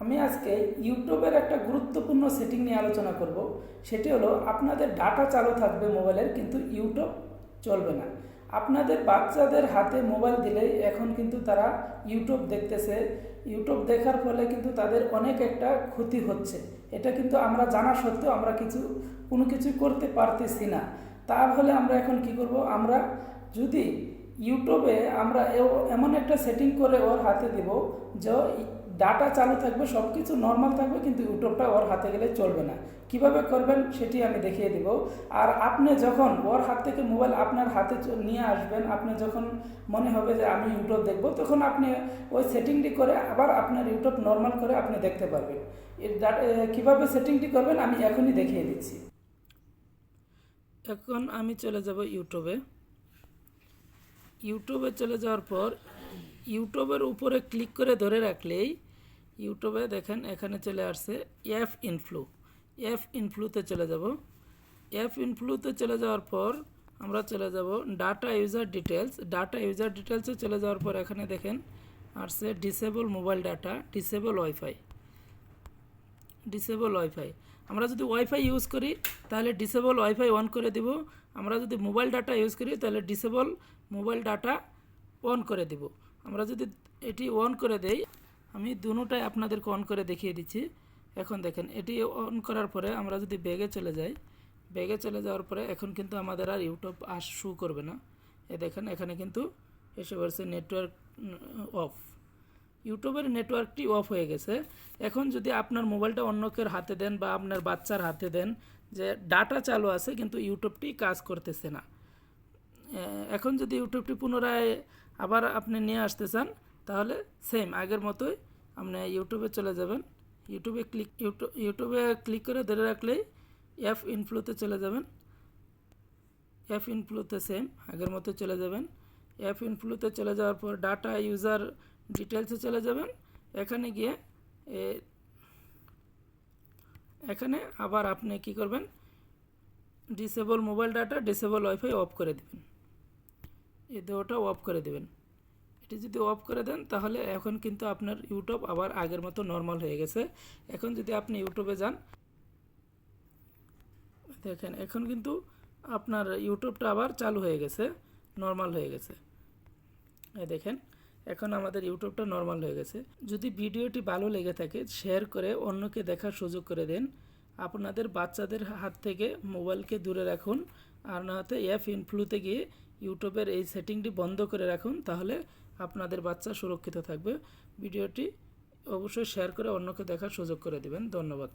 আমি আজকে ইউটিউবের একটা গুরুত্বপূর্ণ সেটিং নিয়ে আলোচনা করব। সেটি হলো আপনাদের ডাটা চালু থাকবে মোবাইলের কিন্তু ইউটিউব চলবে না। আপনাদের বাচ্চাদের হাতে মোবাইল দিলে এখন কিন্তু তারা ইউটিউব দেখতেছে। ইউটিউব দেখার ফলে কিন্তু তাদের অনেক একটা ক্ষতি হচ্ছে। এটা কিন্তু আমরা জানা সত্ত্বেও আমরা কিছু, কোনো কিছু করতে পারতেছি না। তাহলে আমরা এখন কি করব? আমরা যদি ইউটিউবে আমরা এমন একটা সেটিং করে ওর হাতে দেব, যে ডাটা চালু থাকবে সব কিছু নর্মাল থাকবে, কিন্তু ইউটিউবটা ওর হাতে গেলে চলবে না। কীভাবে করবেন সেটি আমি দেখিয়ে দিব। আর আপনি যখন ওর হাত থেকে মোবাইল আপনার হাতে নিয়ে আসবেন, আপনি যখন মনে হবে যে আমি ইউটিউব দেখব, তখন আপনি ওই সেটিংটি করে আবার আপনার ইউটিউব নর্মাল করে আপনি দেখতে পারবেন। কীভাবে সেটিংটি করবেন আমি এখনই দেখিয়ে দিচ্ছি। এখন আমি চলে যাব ইউটিউবে ইউটিউবে চলে যাওয়ার পর ইউটিউবের উপরে ক্লিক করে ধরে রাখলেই ইউটিউবে দেখেন এখানে চলে আসছে এফ ইনফ্লু এফ ইনফ্লুতে চলে যাব। এফ ইনফ্লুতে চলে যাওয়ার পর আমরা চলে যাব data user details data user ডিটেলসে চলে যাওয়ার পর এখানে দেখেন আসছে disable mobile data disable wifi disable wifi আমরা যদি ওয়াইফাই ইউজ করি, তাহলে ডিসেবল ওয়াইফাই অন করে দিব। আমরা যদি মোবাইল ডাটা ইউজ করি, তাহলে ডিসেবল মোবাইল ডাটা অন করে দিব। আমরা যদি এটি অন করে দেই, আমি দুটোটাই আপনাদেরকে অন করে দেখিয়ে দিচ্ছি। এখন দেখেন, এটি অন করার পরে আমরা যদি ব্যাগে চলে যাই ব্যাগে চলে যাওয়ার পরে এখন কিন্তু আমাদের আর ইউটিউব আর শু করবে না। এ দেখেন, এখানে কিন্তু এসে পড়ছে নেটওয়ার্ক অফ ইউটিউবের নেটওয়ার্কটি অফ হয়ে গেছে। এখন যদি আপনার মোবাইলটা অন্য কেউ হাতে দেন বা আপনার বাচ্চার হাতে দেন যে ডাটা চালু আছে কিন্তু ইউটিউবটি কাজ করতেছে না। এখন যদি ইউটিউবটি পুনরায় আবার আপনি নিয়ে আসতে চান, তাহলে সেম আগের মতোই আপনি ইউটিউবে চলে যাবেন। ইউটিউবে ক্লিক ইউটিউব ক্লিক করে ধরে রাখলেই এফ ইনফ্লুতে চলে যাবেন। এফ ইনফ্লুতে সেম আগের মতো চলে যাবেন। এফ ইনফ্লুতে চলে যাওয়ার পর ডাটা ইউজার ডিটেলসে চলে যাবেন। এখানে গিয়ে এখানে আবার আপনি কি করবেন? Disable mobile data disable wifi off করে দেবেন। এই দুটোটা অফ করে দেবেন। এটি যদি অফ করে দেন, তাহলে এখন কিন্তু আপনার ইউটিউব আবার আগের মতো নর্মাল হয়ে গেছে। এখন যদি আপনি ইউটিউবে যান, দেখেন, এখন কিন্তু আপনার ইউটিউবটা আবার চালু হয়ে গেছে নর্মাল হয়ে গেছে। দেখেন এখন আমাদের ইউটিউবটা নর্মাল হয়ে গেছে। যদি ভিডিওটি ভালো লেগে থাকে, শেয়ার করে অন্যকে দেখার সুযোগ করে দেন। আপনাদের বাচ্চাদের হাত থেকে মোবাইলকে দূরে রাখুন। আর না হতে অ্যাপ ইনফ্লুতে গিয়ে ইউটিউবের এই সেটিংটি বন্ধ করে রাখুন, তাহলে আপনাদের বাচ্চা সুরক্ষিত থাকবে। ভিডিওটি অবশ্যই শেয়ার করে অন্যকে দেখার সুযোগ করে দেবেন। ধন্যবাদ।